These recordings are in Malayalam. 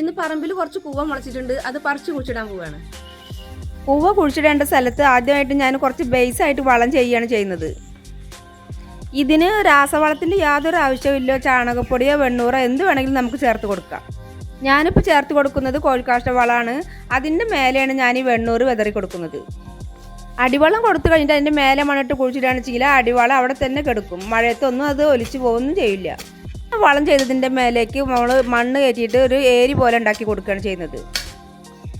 ഇന്ന് പറമ്പിൽ കുറച്ച് പൂവ മുളച്ചിട്ടുണ്ട്. അത് പറിച്ച് കുഴിച്ചിടാൻ പോവാണ്. പൂവ കുഴിച്ചിടേണ്ട സ്ഥലത്ത് ആദ്യമായിട്ട് ഞാൻ കുറച്ച് ബേസ് ആയിട്ട് വളം ചെയ്യുകയാണ് ചെയ്യുന്നത്. ഇതിന് രാസവളത്തിന്റെ യാതൊരു ആവശ്യമില്ല ചാണകപ്പൊടിയോ വെണ്ണൂറോ എന്ത് വേണമെങ്കിലും നമുക്ക് ചേർത്ത് കൊടുക്കാം. ഞാനിപ്പോൾ ചേർത്ത് കൊടുക്കുന്നത് കോഴിക്കാഷ്ട വളമാണ്. അതിന്റെ മേലെയാണ് ഞാൻ ഈ വെണ്ണൂറ് വിതറി കൊടുക്കുന്നത്. അടിവളം കൊടുത്തു കഴിഞ്ഞിട്ട് അതിന്റെ മേലെ മണ്ണിട്ട് കുഴിച്ചിട്ടാണ് ചെയ്യില്ല അടിവളം അവിടെ തന്നെ കിടക്കും. മഴയത്തൊന്നും അത് ഒലിച്ചു പോകുന്നും ചെയ്യില്ല. വളം ചെയ്തതിന്റെ മേലേക്ക് നമ്മൾ മണ്ണ് കയറ്റിയിട്ട് ഒരു ഏരി പോലെ ഉണ്ടാക്കി കൊടുക്കുകയാണ് ചെയ്യുന്നത്.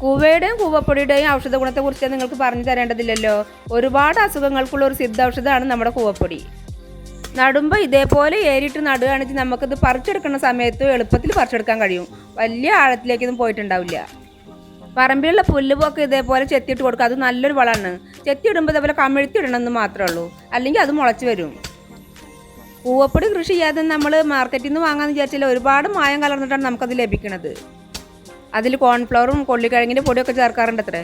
കൂവയുടെയും കൂവപ്പൊടിയുടെയും ഔഷധ ഗുണത്തെക്കുറിച്ച് നിങ്ങൾക്ക് പറഞ്ഞു തരേണ്ടതില്ലല്ലോ. ഒരുപാട് അസുഖങ്ങൾക്കുള്ള ഒരു സിദ്ധ ഔഷധമാണ് നമ്മുടെ കൂവപ്പൊടി. നടുമ്പോൾ ഇതേപോലെ ഏരിയിട്ട് നടുകയാണെങ്കിൽ നമുക്കിത് പറിച്ചെടുക്കുന്ന സമയത്ത് എളുപ്പത്തിൽ പറിച്ചെടുക്കാൻ കഴിയും. വലിയ ആഴത്തിലേക്കൊന്നും പോയിട്ടുണ്ടാവില്ല. പറമ്പിലുള്ള പുല്ലുപൊക്കെ ഇതേപോലെ ചെത്തിയിട്ട് കൊടുക്കുക അത് നല്ലൊരു വളമാണ്. ചെത്തിയിടുമ്പോൾ ഇതേപോലെ കമിഴ്ത്തി ഇടണമെന്ന് മാത്രമേ ഉള്ളൂ. അല്ലെങ്കിൽ അത് മുളച്ച് വരും. പൂവപ്പൊടി കൃഷി ചെയ്യാതെ നമ്മൾ മാർക്കറ്റിൽ നിന്ന് വാങ്ങാമെന്ന് വിചാരിച്ചാൽ ഒരുപാട് മായം കലർന്നിട്ടാണ് നമുക്കത് ലഭിക്കുന്നത് അതിൽ കോൺഫ്ലവറും കൊള്ളിക്കിഴങ്ങിന്റെ പൊടിയൊക്കെ ചേർക്കാറുണ്ട് അത്രേ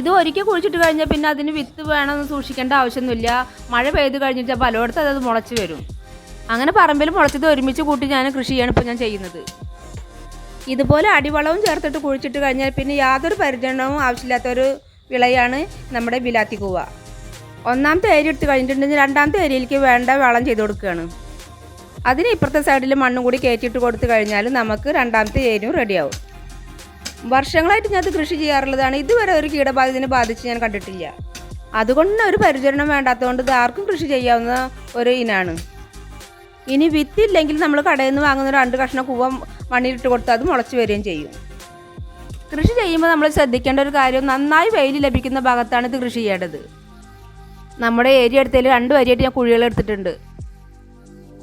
ഇത് ഒരിക്കൽ കുഴിച്ചിട്ട് കഴിഞ്ഞാൽ പിന്നെ അതിന് വിത്ത് വേണമെന്ന് സൂക്ഷിക്കേണ്ട ആവശ്യമൊന്നുമില്ല. മഴ പെയ്ത് കഴിഞ്ഞിട്ട് പലയിടത്തും അതത് മുളച്ച് വരും. അങ്ങനെ പറമ്പിൽ മുളച്ചത് ഒരുമിച്ച് കൂട്ടി ഞാൻ കൃഷി ചെയ്യാണ് ഇപ്പോൾ ഞാൻ ചെയ്യുന്നത്. ഇതുപോലെ അടിവളവും ചേർത്തിട്ട് കുഴിച്ചിട്ട് കഴിഞ്ഞാൽ പിന്നെ യാതൊരു പരിചരണവും ആവശ്യമില്ലാത്തൊരു വിളയാണ് നമ്മുടെ ബിലാത്തി കൂവ ഒന്നാമത്തെ ഏരിയ എടുത്ത് കഴിഞ്ഞിട്ടുണ്ടെങ്കിൽ രണ്ടാമത്തെ ഏരിയയിലേക്ക് വേണ്ട വളം ചെയ്ത് കൊടുക്കുകയാണ്. അതിന് ഇപ്പുറത്തെ സൈഡിൽ മണ്ണും കൂടി കയറ്റിയിട്ട് കൊടുത്തു കഴിഞ്ഞാൽ നമുക്ക് രണ്ടാമത്തെ ഏരിയും റെഡിയാവും വർഷങ്ങളായിട്ട് ഞാൻ കൃഷി ചെയ്യാറുള്ളതാണ്. ഇതുവരെ ഒരു കീടബാധിതനെ ബാധിച്ച് ഞാൻ കണ്ടിട്ടില്ല. അതുകൊണ്ട് ഒരു പരിചരണം വേണ്ടാത്തതുകൊണ്ട് ഇത് ആർക്കും കൃഷി ചെയ്യാവുന്ന ഒരു ഇനാണ്. ഇനി വിത്തില്ലെങ്കിൽ നമ്മൾ കടയിൽ നിന്ന് വാങ്ങുന്ന രണ്ട് കഷ്ണം കൂവ മണ്ണിലിട്ട് കൊടുത്താൽ അത് മുളച്ച് വരികയും ചെയ്യും. കൃഷി ചെയ്യുമ്പോൾ നമ്മൾ ശ്രദ്ധിക്കേണ്ട ഒരു കാര്യം നന്നായി വെയിൽ ലഭിക്കുന്ന ഭാഗത്താണ് ഇത് കൃഷി ചെയ്യേണ്ടത്. നമ്മുടെ ഏരിയ എടുത്തതിൽ രണ്ട് വരിയായിട്ട് ഞാൻ കുഴികൾ എടുത്തിട്ടുണ്ട്.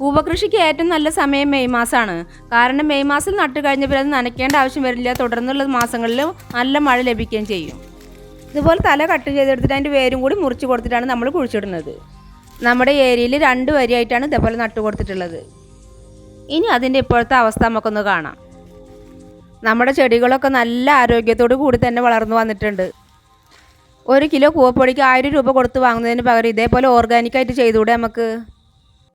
കൂവകൃഷിക്ക് ഏറ്റവും നല്ല സമയം മെയ് മാസമാണ് കാരണം മെയ് മാസം നട്ട് കഴിഞ്ഞ പിന്നെ അത് നനയ്ക്കേണ്ട ആവശ്യം വരില്ല. തുടർന്നുള്ള മാസങ്ങളിൽ നല്ല മഴ ലഭിക്കുകയും ചെയ്യും. ഇതുപോലെ തല കട്ട് ചെയ്തെടുത്തിട്ട് അതിന്റെ വേരും കൂടി മുറിച്ച് കൊടുത്തിട്ടാണ് നമ്മൾ കുഴിച്ചിടുന്നത്. നമ്മുടെ ഏരിയയിൽ രണ്ട് വരിയായിട്ടാണ് ഇതേപോലെ നട്ടു കൊടുത്തിട്ടുള്ളത്. ഇനി അതിന്റെ ഇപ്പോഴത്തെ അവസ്ഥ നമുക്കൊന്ന് കാണാം. നമ്മുടെ ചെടികളൊക്കെ നല്ല ആരോഗ്യത്തോടു കൂടി തന്നെ വളർന്നു വന്നിട്ടുണ്ട്. ഒരു കിലോ കൂവപ്പൊടിക്ക് ആയിരം രൂപ കൊടുത്ത് വാങ്ങുന്നതിന് പകരം ഇതേപോലെ ഓർഗാനിക്കായിട്ട് ചെയ്തുകൂടെ നമുക്ക്?